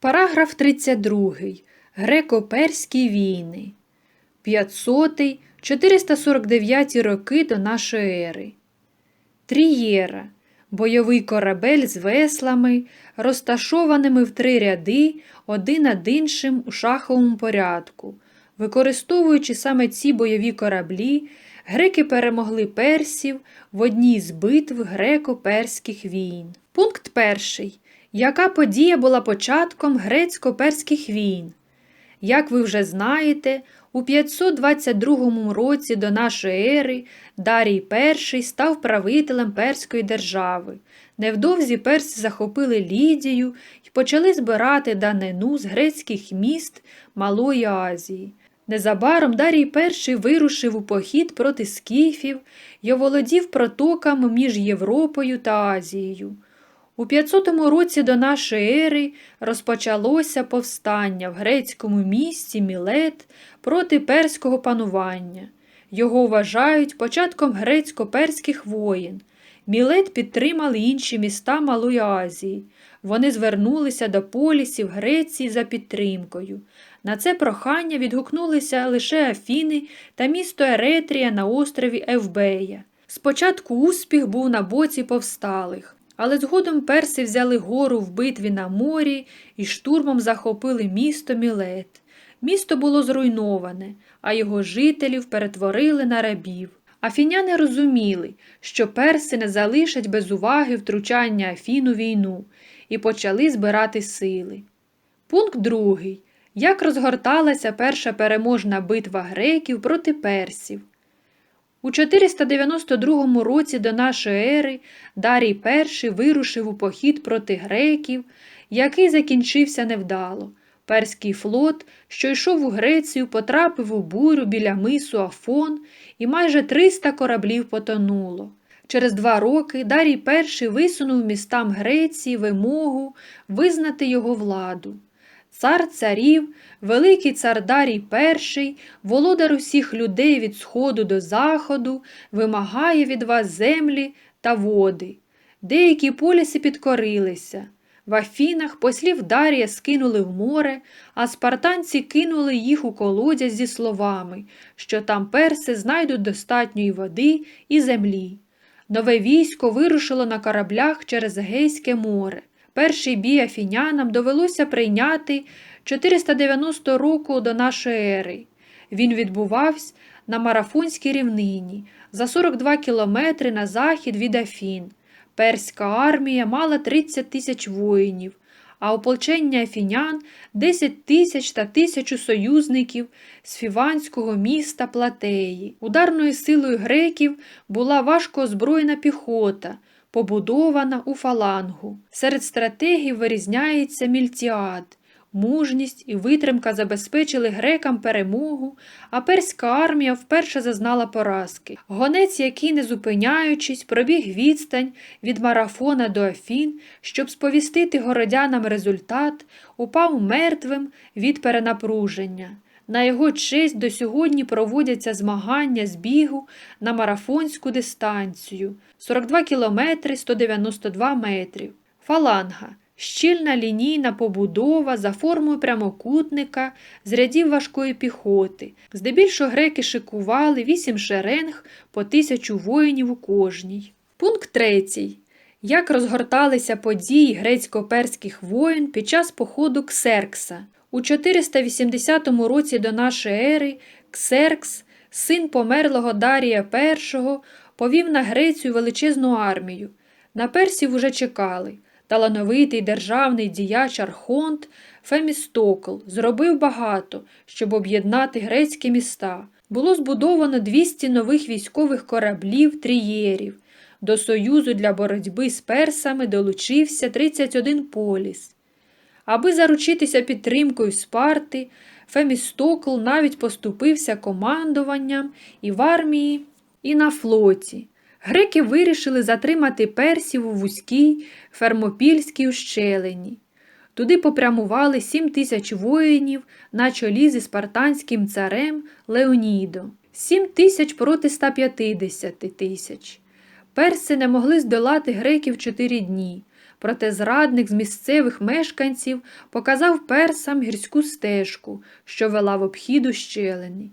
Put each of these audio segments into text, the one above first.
Параграф 32. Греко-перські війни. 500-449 роки до нашої ери. Трієра. Бойовий корабель з веслами, розташованими в три ряди, один над іншим у шаховому порядку. Використовуючи саме ці бойові кораблі, греки перемогли персів в одній з битв греко-перських війн. Пункт перший. Яка подія була початком грецько-перських війн? Як ви вже знаєте, у 522 році до нашої ери Дарій І став правителем Перської держави. Невдовзі перси захопили Лідію і почали збирати данину з грецьких міст Малої Азії. Незабаром Дарій І вирушив у похід проти скіфів й оволодів протоками між Європою та Азією. У 500 році до нашої ери розпочалося повстання в грецькому місті Мілет проти перського панування. Його вважають початком грецько-перських воєн. Мілет підтримали інші міста Малої Азії. Вони звернулися до полісів Греції за підтримкою. На це прохання відгукнулися лише Афіни та місто Еретрія на острові Евбея. Спочатку успіх був на боці повсталих. Але згодом перси взяли гору в битві на морі і штурмом захопили місто Мілет. Місто було зруйноване, а його жителів перетворили на рабів. Афіняни розуміли, що перси не залишать без уваги втручання Афін у війну і почали збирати сили. Пункт другий. Як розгорталася перша переможна битва греків проти персів? У 492 році до нашої ери Дарій І вирушив у похід проти греків, який закінчився невдало. Перський флот, що йшов у Грецію, потрапив у бурю біля мису Афон, і майже 300 кораблів потонуло. Через два роки Дарій І висунув містам Греції вимогу визнати його владу. Цар царів, великий цар Дарій І, володар усіх людей від сходу до заходу, вимагає від вас землі та води. Деякі поліси підкорилися. В Афінах послів Дарія скинули в море, а спартанці кинули їх у колодязь зі словами, що там перси знайдуть достатньої води і землі. Нове військо вирушило на кораблях через Егейське море. Перший бій афінянам довелося прийняти 490 року до нашої ери. Він відбувався на марафонській рівнині за 42 кілометри на захід від Афін. Перська армія мала 30 тисяч воїнів, а ополчення афінян 10 тисяч та тисячу союзників з фіванського міста Платеї. Ударною силою греків була важко озброєна піхота побудована у фалангу. Серед стратегій вирізняється мільтіад. Мужність і витримка забезпечили грекам перемогу, а перська армія вперше зазнала поразки. Гонець, який, не зупиняючись, пробіг відстань від марафона до Афін, щоб сповістити городянам результат, упав мертвим від перенапруження. На його честь до сьогодні проводяться змагання з бігу на марафонську дистанцію 42 кілометри 192 метрів. Фаланга щільна лінійна побудова за формою прямокутника з рядів важкої піхоти. Здебільшого греки шикували вісім шеренг по тисячу воїнів у кожній. Пункт третій. Як розгорталися події грецько-перських воїн під час походу Ксеркса? У 480 році до нашої ери Ксеркс, син померлого Дарія І, повів на Грецію величезну армію. На персів уже чекали. Талановитий державний діяч Архонт Фемістокл зробив багато, щоб об'єднати грецькі міста. Було збудовано 200 нових військових кораблів трієрів. До союзу для боротьби з персами долучився 31 поліс. Аби заручитися підтримкою Спарти, Фемістокл навіть поступився командуванням і в армії, і на флоті. Греки вирішили затримати персів у вузькій фермопільській ущелині. Туди попрямували сім тисяч воїнів на чолі зі спартанським царем Леонідо, сім тисяч проти 150 тисяч. Перси не могли здолати греків чотири дні. Проте зрадник з місцевих мешканців показав персам гірську стежку, що вела в обхід ущелини.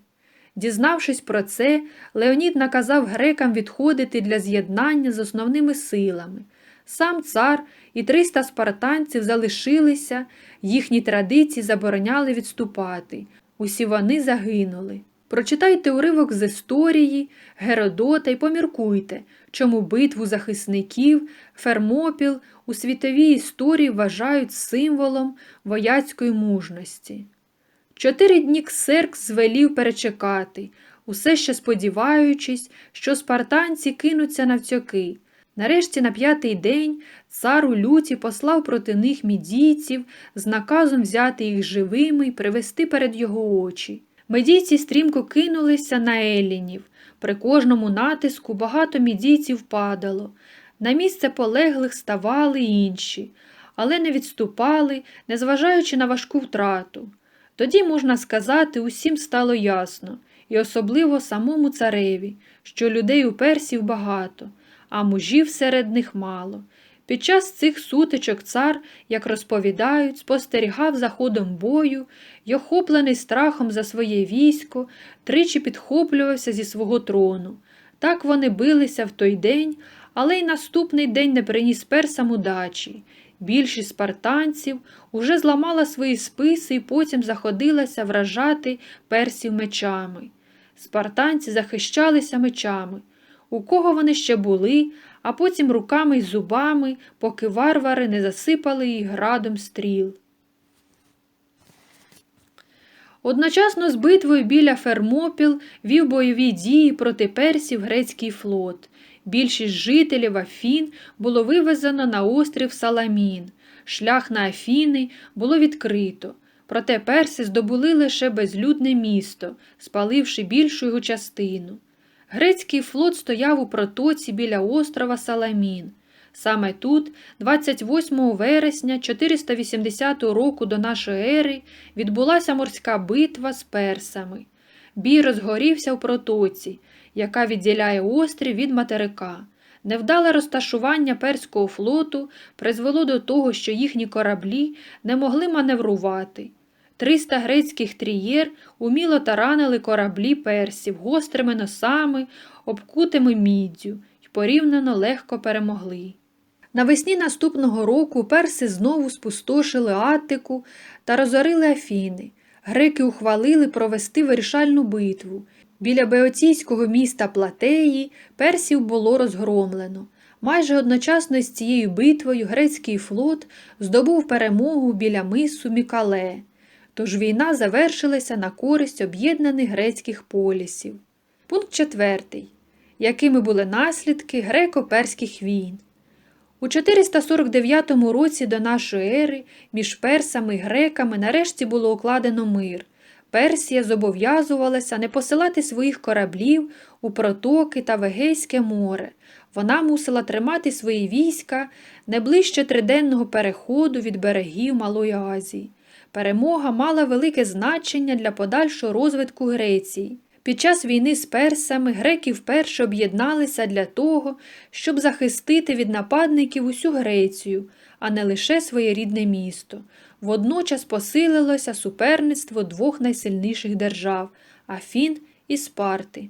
Дізнавшись про це, Леонід наказав грекам відходити для з'єднання з основними силами. Сам цар і 300 спартанців залишилися, їхні традиції забороняли відступати. Усі вони загинули. Прочитайте уривок з історії, Геродота і поміркуйте, чому битву захисників Фермопіл у світовій історії вважають символом вояцької мужності. Чотири дні Ксеркс звелів перечекати, усе ще сподіваючись, що спартанці кинуться навтьоки. Нарешті на п'ятий день цар у люті послав проти них мідійців з наказом взяти їх живими і привести перед його очі. Медійці стрімко кинулися на елінів. При кожному натиску багато мідійців падало. На місце полеглих ставали інші, але не відступали, незважаючи на важку втрату. Тоді, можна сказати, усім стало ясно, і особливо самому цареві, що людей у персів багато, а мужів серед них мало. Під час цих сутичок цар, як розповідають, спостерігав за ходом бою й, охоплений страхом за своє військо, тричі підхоплювався зі свого трону. Так вони билися в той день, але й наступний день не приніс персам удачі. Більшість спартанців уже зламала свої списи і потім заходилася вражати персів мечами. Спартанці захищалися мечами. У кого вони ще були, а потім руками й зубами, поки варвари не засипали їх градом стріл. Одночасно з битвою біля Фермопіл вів бойові дії проти персів грецький флот. Більшість жителів Афін було вивезено на острів Саламін. Шлях на Афіни було відкрито. Проте перси здобули лише безлюдне місто, спаливши більшу його частину. Грецький флот стояв у протоці біля острова Саламін. Саме тут, 28 вересня 480 року до нашої ери, відбулася морська битва з персами. Бій розгорівся в протоці, яка відділяє острів від материка. Невдале розташування перського флоту призвело до того, що їхні кораблі не могли маневрувати. Триста грецьких трієр уміло таранили кораблі персів гострими носами, обкутими міддю й порівняно легко перемогли. Навесні наступного року перси знову спустошили Аттику та розорили Афіни. Греки ухвалили провести вирішальну битву. Біля Беоційського міста Платеї персів було розгромлено. Майже одночасно з цією битвою грецький флот здобув перемогу біля мису Мікале. Тож війна завершилася на користь об'єднаних грецьких полісів. Пункт четвертий. Якими були наслідки греко-перських війн? У 449 році до нашої ери між персами і греками нарешті було укладено мир. Персія зобов'язувалася не посилати своїх кораблів у протоки та Вегейське море. Вона мусила тримати свої війська не ближче триденного переходу від берегів Малої Азії. Перемога мала велике значення для подальшого розвитку Греції. Під час війни з персами греки вперше об'єдналися для того, щоб захистити від нападників усю Грецію, а не лише своє рідне місто. Водночас посилилося суперництво двох найсильніших держав Афін і Спарти.